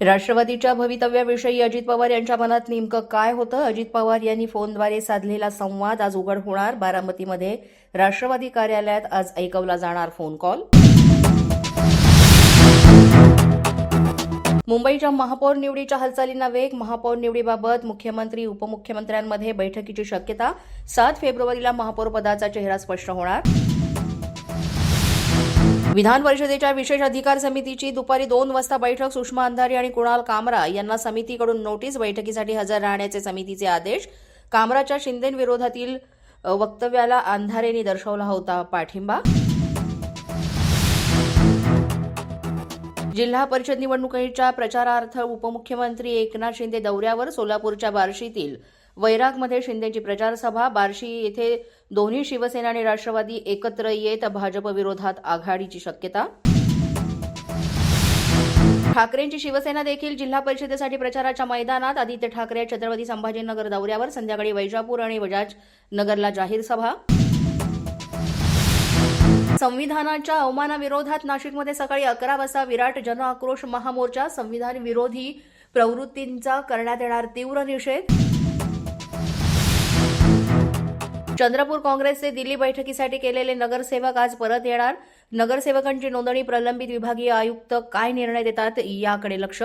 राष्ट्रवादीच्या भवितव्याविषयी अजित पवार यांच्या मनात नेमकं काय होतं? अजित पवार यांनी फोनद्वारे साधलेला संवाद आज उघड होणार. बारामतीमध्ये राष्ट्रवादी कार्यालयात आज ऐकवला जाणार फोन कॉल. मुंबईच्या महापौर निवडीच्या हालचालींना वेग. महापौर निवडीबाबत मुख्यमंत्री उपमुख्यमंत्र्यांमध्ये बैठकीची शक्यता. सात फेब्रुवारीला महापौर पदाचा चेहरा स्पष्ट होणार. विधान परिषदेच्या विशेष अधिकार समितीची दुपारी दोन वाजता बैठक सुषमा अंधारी आणि कुणाल कामरा यांना समितीकडून नोटीस बैठकीसाठी हजर राहण्याचे समितीचे आदेश कामराच्या शिंदेविरोधातील वक्तव्याला अंधारेंनी दर्शवला होता पाठिंबा. जिल्हा परिषद निवडणुकीच्या प्रचारार्थ उपमुख्यमंत्री एकनाथ शिंदे दौऱ्यावर सोलापूरच्या बार्शीतील वैरागमध्ये शिंदेची प्रचारसभा बार्शी येथे दोन्ही शिवसेना आणि राष्ट्रवादी एकत्र येत भाजप विरोधात आघाडीची शक्यता. ठाकरेंची शिवसेना देखील जिल्हा परिषदेसाठी प्रचाराच्या मैदानात आदित्य ठाकरे छत्रपती संभाजीनगर दौऱ्यावर संध्याकाळी वैजापूर आणि बजाज नगरला जाहीर सभा. संविधानाच्या अवमानाविरोधात नाशिकमध्ये सकाळी अकरा वाजता विराट जन आक्रोश महामोर्चा संविधान विरोधी प्रवृत्तींचा करण्यात येणार तीव्र निषेध. चंद्रपूर काँग्रेसचे दिल्ली बैठकीसाठी केलेले नगरसेवक आज परत येणार. नगरसेवकांची नोंदणी प्रलंबित विभागीय आयुक्त काय निर्णय देतात याकडे लक्ष.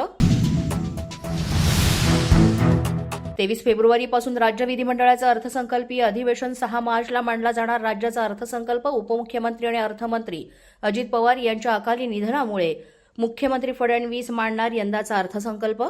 तेवीस फेब्रुवारीपासून राज्य विधिमंडळाचं अर्थसंकल्पीय अधिवेशन सहा मार्चला मांडला जाणार. राज्याचा अर्थसंकल्प उपमुख्यमंत्री आणि अर्थमंत्री अजित पवार यांच्या अकाली निधनामुळे मुख्यमंत्री फडणवीस मांडणार यंदाचा अर्थसंकल्प.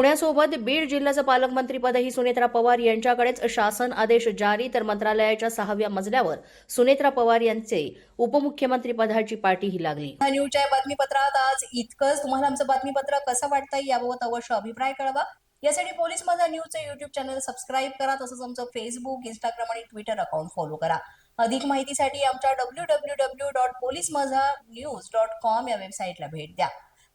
पुण्यासोबत बीड जिल्ह्याचं पालकमंत्रीपदही सुनेत्रा पवार यांच्याकडेच शासन आदेश जारी तर मंत्रालयाच्या सहाव्या मजल्यावर सुनेत्रा पवार यांचे उपमुख्यमंत्री पदाची पाठीही लागली. या न्यूजच्या बातमीपत्रात आज इतकंच. तुम्हाला आमचं बातमीपत्र कसं वाटतंय याबाबत अवश्य अभिप्राय कळवा. यासाठी पोलीस माझा न्यूजचं युट्यूब चॅनल सबस्क्राईब करा तसंच आमचं फेसबुक इंस्टाग्राम आणि ट्विटर अकाउंट फॉलो करा. अधिक माहितीसाठी आमच्या W W W dot police Majha news dot com या वेबसाईटला भेट द्या.